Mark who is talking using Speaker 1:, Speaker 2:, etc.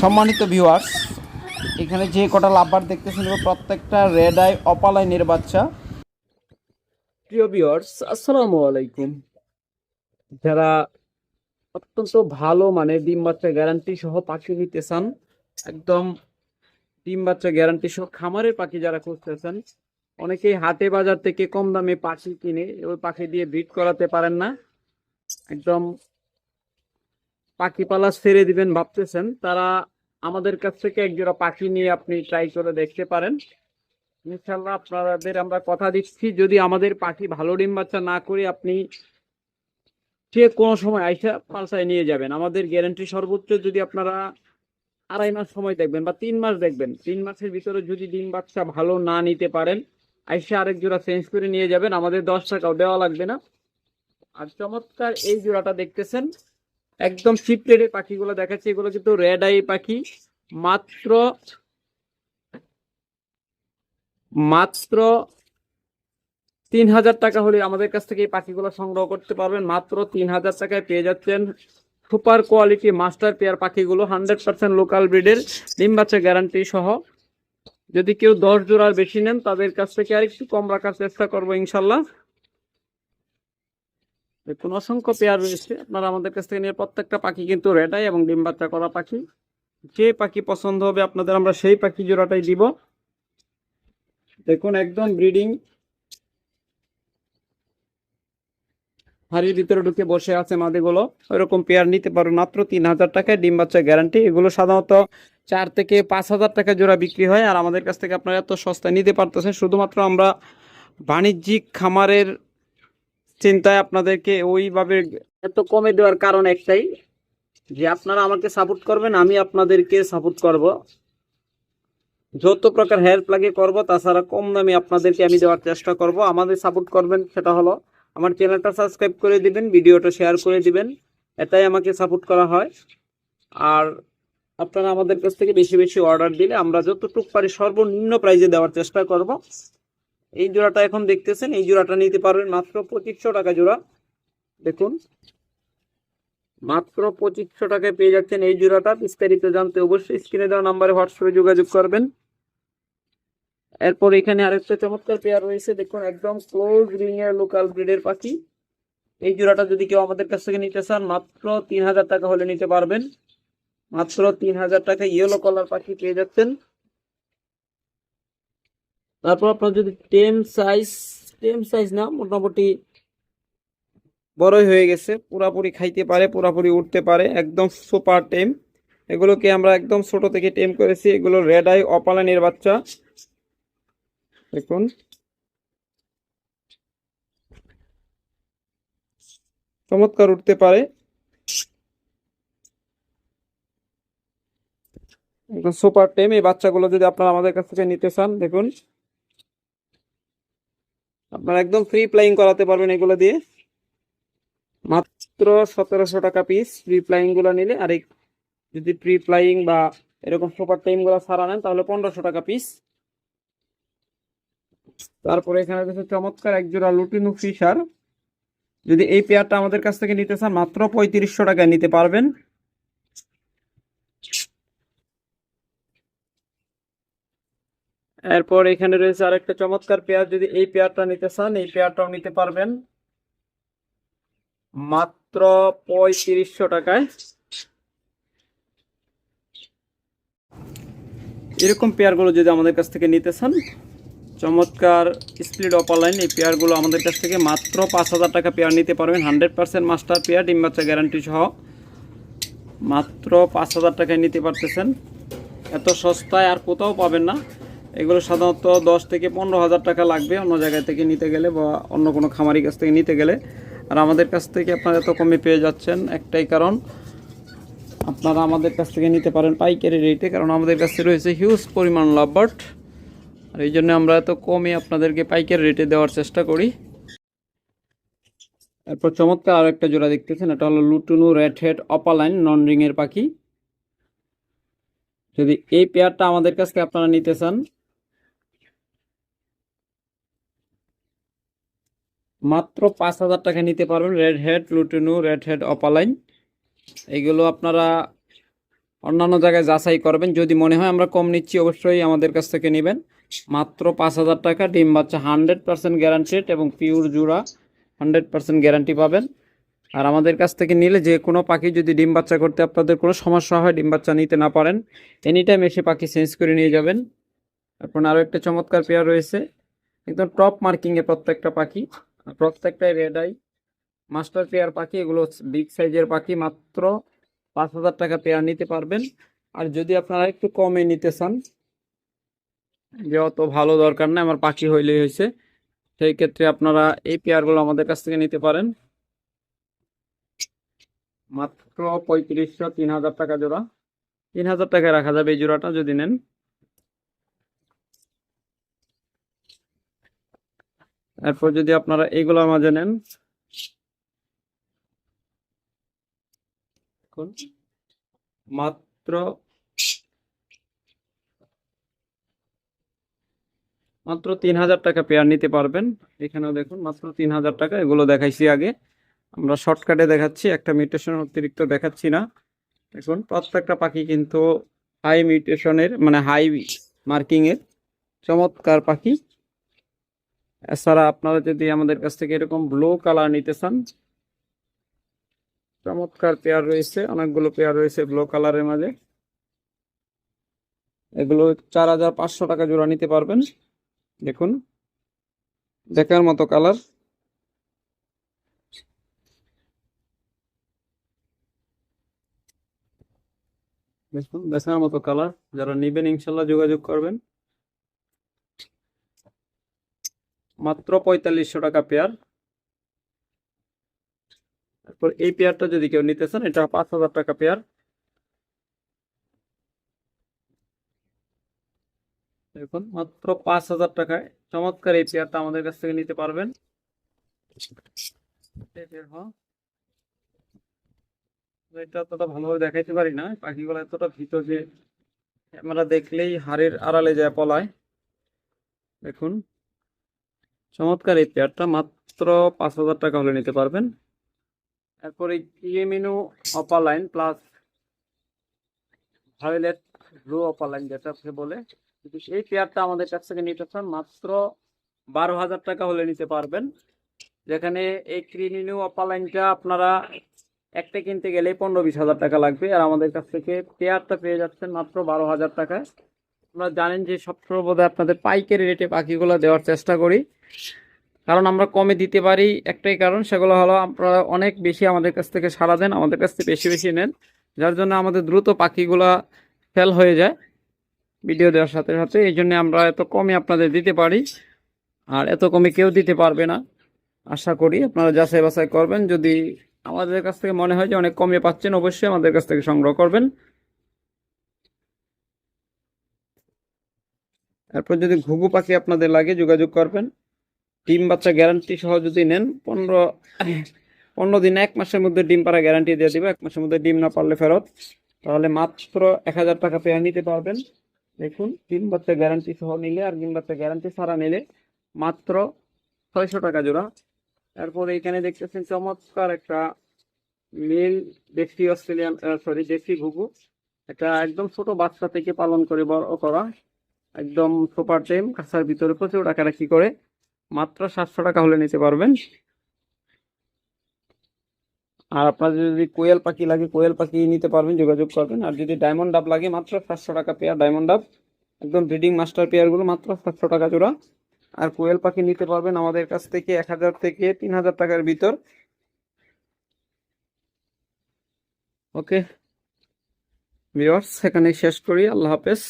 Speaker 1: সম্মানিত ভিউয়ার্স এখানে যে কটা লাভবার দেখতেছেন প্রত্যেকটা রেড আই অপালাইনের বাচ্চা। প্রিয় ভিউয়ার্স আসসালামু আলাইকুম। যারা অত্যন্ত ভালো মানে ডিম বাচ্চা গ্যারান্টি সহ পাখি নিতে চান, একদম ডিম বাচ্চা গ্যারান্টি সহ খামারের পাখি যারা খুঁজতেছেন অনেকেই হাটে বাজার থেকে কম দামে পাখি কিনে ওই পাখি দিয়ে ব্রিড করাতে পারেন না। একদম পাখি পালা ছেড়ে দিবেন ভাবতেছেন, তারা আমাদের কাছ থেকে একজোড়া পাখি নিয়ে আপনি ট্রাই করে দেখতে পারেন। ইনশাল্লাহ আপনাদের আমরা কথা দিচ্ছি, যদি আমাদের পাখি ভালো ডিম বাচ্চা না করে আপনি সে কোনো সময় আইসা পালসায় নিয়ে যাবেন। আমাদের গ্যারান্টি সর্বোচ্চ যদি আপনারা আড়াই মাস সময় দেখবেন বা তিন মাস দেখবেন, তিন মাসের ভিতরে যদি ডিম বাচ্চা ভালো না নিতে পারেন, আইসা আরেক জোড়া চেঞ্জ করে নিয়ে যাবেন। আমাদের দশ টাকাও দেওয়া লাগবে না। আর চমৎকার এই জোড়াটা দেখতেছেন একদম রেটের পাখিগুলো দেখাচ্ছে। এগুলো কিন্তু রেড আই পাখি। মাত্র মাত্র তিন হাজার টাকা হলে আমাদের কাছ থেকে এই পাখিগুলো সংগ্রহ করতে পারবেন। মাত্র তিন হাজার টাকায় পেয়ে যাচ্ছেন সুপার কোয়ালিটি মাস্টার পেয়ার পাখিগুলো হান্ড্রেড পার্সেন্ট লোকাল ব্রিডের ডিম বাচ্চা গ্যারান্টি সহ। যদি কেউ দশ জোড়ার বেশি নেন, তাদের কাছ থেকে আর একটু কম রাখার চেষ্টা করব ইনশাল্লাহ। দেখুন, অসংখ্য পেয়ার রয়েছে। আপনারা আমাদের কাছ থেকে নিয়ে প্রত্যেকটা পাখি কিন্তু রেডাই এবং ডিম বাচ্চা করা পাখি। যে পাখি পছন্দ হবে আপনাদের, আমরা সেই পাখি জোড়াটাই দিব। দেখুন, একদম ব্রিডিং হাড়ির ভিতরে ঢুকে বসে আছে মাদিগুলো। ওইরকম পেয়ার নিতে পারো মাত্র তিন হাজার টাকায়। ডিম বাচ্চা গ্যারান্টি এগুলো সাধারণত চার থেকে পাঁচ হাজার টাকা জোড়া বিক্রি হয়। আর আমাদের কাছ থেকে আপনারা এত সস্তায় নিতে পারতেছেন। শুধুমাত্র আমরা বাণিজ্যিক খামারের চিন্তায় আপনাদেরকে ওইভাবে এত কমে দেওয়ার কারণ একটাই, যে আপনারা আমাকে সাপোর্ট করবেন, আমি আপনাদেরকে সাপোর্ট করব। যত প্রকার হেল্প লাগে করব, তাছাড়া কম দামে আপনাদেরকে আমি দেওয়ার চেষ্টা করব। আমাদের সাপোর্ট করবেন সেটা হলো, আমার চ্যানেলটা সাবস্ক্রাইব করে দিবেন, ভিডিওটা শেয়ার করে দিবেন, এটাই আমাকে সাপোর্ট করা হয়। আর আপনারা আমাদের কাছ থেকে বেশি বেশি অর্ডার দিলে আমরা যতটুকু পারি সর্বনিম্ন প্রাইজে দেওয়ার চেষ্টা করব। এই জোড়াটা এখন দেখতেছেন, এই জোড়াটা নিতে পারবেন মাত্র পঁচিশশো টাকা জোড়া। দেখুন, মাত্র পঁচিশশো টাকায় পেয়ে যাচ্ছেন এই জোড়াটা। বিস্তারিত জানতে অবশ্যই স্ক্রিনে দেওয়া নাম্বারে হোয়াটসঅ্যাপে যোগাযোগ করবেন। এরপর এখানে আরেকটা চমৎকার পেয়ার রয়েছে। দেখুন, একদম ক্লোজ রিং এর লোকাল ব্রিডের পাখি। এই জোড়াটা যদি কেউ আমাদের কাছ থেকে নিতে চান, মাত্র তিন হাজার টাকা হলে নিতে পারবেন। মাত্র তিন হাজার টাকা ইয়েলো কালার পাখি পেয়ে যাচ্ছেন। তারপর আপনার যদি টেম সাইজ টেম সাইজ না, মোটামুটি বড়ই হয়ে গেছে। পুরাপুরি খাইতে পারে, পুরাপুরি উঠতে পারে। একদম সুপার টেম। এগুলোকে আমরা একদম ছোট থেকে টেম করেছি। এগুলো রেড আই অপালানের বাচ্চা। দেখুন। চমৎকার উঠতে পারে। একদম সুপার টেম। এই বাচ্চাগুলো যদি আপনারা আমাদের কাছ থেকে নিতে চান, দেখুন। আপনারা একদম ফ্রি প্লাইং করাতে পারবেন এগুলো দিয়ে। মাত্র সতেরোশো টাকা পিস ফ্রি ফ্লাইংগুলো নিলে, আর যদি ফ্রি ফ্লাইং বা এরকম সুপার টাইমগুলো সারা নেন, তাহলে পনেরোশো টাকা পিস তারপরে এখানে রয়েছে চমৎকার এক জোড়া লুটিনু ফিশার যদি এই পেয়ারটা আমাদের কাছ থেকে নিতে চান, মাত্র পঁয়ত্রিশশো টাকায় নিতে পারবেন। এরপর এখানে রয়েছে আরেকটা চমৎকার পেয়ার। যদি এই পেয়ারটা নিতে চান, এই পেয়ারটাও নিতে পারবেন। মাত্র পঁয়ত্রিশশো টাকায়। এরকম পেয়ারগুলো যদি আমাদের কাছ থেকে নিতে চান, চমৎকার স্প্লিট অপারলাইন এই পেয়ারগুলো আমাদের কাছ থেকে মাত্র পাঁচ হাজার টাকা পেয়ার নিতে পারবেন। হান্ড্রেড পার্সেন্ট মাস্টার পেয়ার, ডিম বাচ্চা গ্যারান্টি সহ। মাত্র পাঁচ হাজার টাকায় নিতে পারতেছেন। এত সস্তায় আর কোথাও পাবেন না। এগুলো সাধারণত দশ থেকে পনেরো হাজার টাকা লাগবে অন্য জায়গা থেকে নিতে গেলে বা অন্য কোনো খামারি কাছ থেকে নিতে গেলে। আর আমাদের কাছ থেকে আপনারা এত কমে পেয়ে যাচ্ছেন একটাই কারণ, আপনারা আমাদের কাছ থেকে নিতে পারেন পাইকারি রেটে, কারণ আমাদের কাছে রয়েছে হিউজ পরিমাণ লাভবার্ড আর এই জন্য আমরা এত কমে আপনাদেরকে পাইকারি রেটে দেওয়ার চেষ্টা করি। এরপর চমৎকার আর একটা জোড়া দেখতেছেন, এটা হলো lutino red head opaline non রিংয়ের পাখি। যদি এই পেয়ারটা আমাদের কাছ থেকে আপনারা নিতে চান মাত্র পাঁচ হাজার টাকা নিতে পারবেন red head lutino red head opaline এইগুলো আপনারা অন্যান্য জায়গায় যাচাই করবেন। যদি মনে হয় আমরা কম নিচ্ছি, অবশ্যই আমাদের কাছ থেকে নেবেন। মাত্র পাঁচ হাজার টাকা, ডিম বাচ্চা হান্ড্রেড পার্সেন্ট গ্যারান্টেড এবং পিওর জুড়া হান্ড্রেড পার্সেন্ট গ্যারান্টি পাবেন। আর আমাদের কাছ থেকে নিলে যে কোনো পাখি যদি ডিম বাচ্চা করতে আপনাদের কোনো সমস্যা হয়, ডিম বাচ্চা নিতে না পারেন এনি টাইম এসে পাখি চেঞ্জ করে নিয়ে যাবেন। এখন আরও একটা চমৎকার পেয়ার রয়েছে, একদম টপ মার্কিংয়ে প্রত্যেকটা পাখি। প্রত্যেকটাই রেড আই মাস্টার পেয়ার পাখি, এগুলো বিগ সাইজের পাখি, মাত্র পাঁচ হাজার টাকা পেয়ার নিতে পারবেন। আর যদি আপনারা একটু কমে নিতে চান, যে অত ভালো দরকার না আমার পাখি হইলেই হয়েছে সেই ক্ষেত্রে আপনারা এই পেয়ারগুলো আমাদের কাছ থেকে নিতে পারেন। মাত্র পঁয়ত্রিশশো তিন হাজার টাকা জোড়া। তিন হাজার টাকায় রাখা যাবে এই জোড়াটা, যদি নেন। এরপর যদি আপনারা এগুলো মাঝে নেন মাত্র মাত্র তিন হাজার টাকা পেয়ার নিতে পারবেন। এখানেও দেখুন, মাত্র তিন হাজার টাকা, এগুলো দেখাইছি আগে। আমরা শর্টকাটে দেখাচ্ছি, একটা মিউটেশন অতিরিক্ত দেখাচ্ছি না। দেখুন, প্রত্যেকটা পাখি কিন্তু হাই মিউটেশনের মানে হাই মার্কিং এর চমৎকার পাখি। এছাড়া আপনারা যদি আমাদের কাছ থেকে এরকম ব্লু কালার নিতে চান, চমৎকার পেয়ার রয়েছে, অনেকগুলো পেয়ার রয়েছে ব্লু কালারের মাঝে। এগুলো চার হাজার পাঁচশো টাকা জোড়া নিতে পারবেন। দেখুন, দেখার মতো কালার দেখার মতো কালার যারা নিবেন, ইনশাল্লাহ যোগাযোগ করবেন। মাত্র পঁয়তাল্লিশশো টাকা পেয়ার তারপর এই পেয়ারটা যদি কেউ নিতে চান, এটা পাঁচ হাজার টাকা পেয়ার দেখুন, মাত্র পাঁচ হাজার টাকায় চমৎকার এই পেয়ারটা আমাদের কাছ থেকে নিতে পারবেন। এটা অতটা ভালোভাবে দেখাইতে পারি না, পাখিগুলো এতটা ভীত যে ক্যামেরা দেখলেই হাড়ের আড়ালে যায় পলায়। দেখুন চমৎকার এই পেয়ারটা মাত্র পাঁচ হাজার টাকা হলে নিতে পারবেন। এরপর ইএমিনু opaline plus violet blue opaline যেটা বলে, যদি এই পেয়ারটা আমাদের কাছ থেকে নিতে চান, মাত্র বারো হাজার টাকা হলে নিতে পারবেন। যেখানে এই ক্রিমিনু অপালাইনটা আপনারা একটা কিনতে গেলে পনেরো বিশ হাজার টাকা লাগবে। আর আমাদের কাছ থেকে পেয়ারটা পেয়ে যাচ্ছেন মাত্র বারো হাজার টাকায়। আপনারা জানেন যে বোধহয় আপনাদের পাইকারি রেটে পাখিগুলো দেওয়ার চেষ্টা করি। কারণ আমরা কমে দিতে পারি একটাই কারণ, সেগুলো হলো আপনারা অনেক বেশি আমাদের কাছ থেকে সারা দেন, আমাদের কাছ থেকে বেশি বেশি নেন, যার জন্য আমাদের দ্রুত পাখিগুলা ফেল হয়ে যায় ভিডিও দেওয়ার সাথে সাথে। এই জন্য আমরা এত কমে আপনাদের দিতে পারি আর এত কমে কেউ দিতে পারবে না। আশা করি আপনারা যাচাই বাছাই করবেন। যদি আমাদের কাছ থেকে মনে হয় যে অনেক কমে পাচ্ছেন, অবশ্যই আমাদের কাছ থেকে সংগ্রহ করবেন। এরপর যদি ঘুঘু পাখি আপনাদের লাগে, যোগাযোগ করবেন। ডিম বাচ্চা গ্যারান্টি সহ যদি নেন, পনেরো পনেরো দিন এক মাসের মধ্যে ডিম পাড়া গ্যারান্টি দিয়ে দিবে। এক মাসের মধ্যে ডিম না পারলে ফেরত। তাহলে মাত্র এক হাজার টাকা পেয়ে নিতে পারবেন। দেখুন, ডিম বাচ্চা গ্যারান্টি সহ নিলে আর ডিম বাচ্চা গ্যারান্টি ছাড়া নিলে মাত্র ছয়শো টাকা জোড়া। তারপর এখানে দেখতেছেন চমৎকার একটা মেল দেশি অস্ট্রেলিয়ান সরি দেশি ঘুঘু। এটা একদম ছোট বাচ্চা থেকে পালন করে বড় করা। একদম সুপার টেম কাঁচার ভিতরে প্রচুর টাকা রাখি করে। মাত্র সাতশো টাকা হলে নিতে পারবেন। আর আপনাদের যদি কোয়েল পাখি লাগে, কোয়েল পাখি নিতে পারবেন, যোগাযোগ করবেন। আর যদি ডায়মন্ড ডাব লাগে, মাত্র সাতশো টাকা পেয়ার ডায়মন্ড ডাব একদম ব্রিডিং মাস্টার পেয়ারগুলো মাত্র সাতশো টাকা জোড়া। আর কোয়েল পাখি নিতে পারবেন আমাদের কাছ থেকে এক হাজার থেকে তিন হাজার টাকার ভিতর। ওকে। ভিউয়ার্স এখানে শেষ করি। আল্লাহ হাফেজ।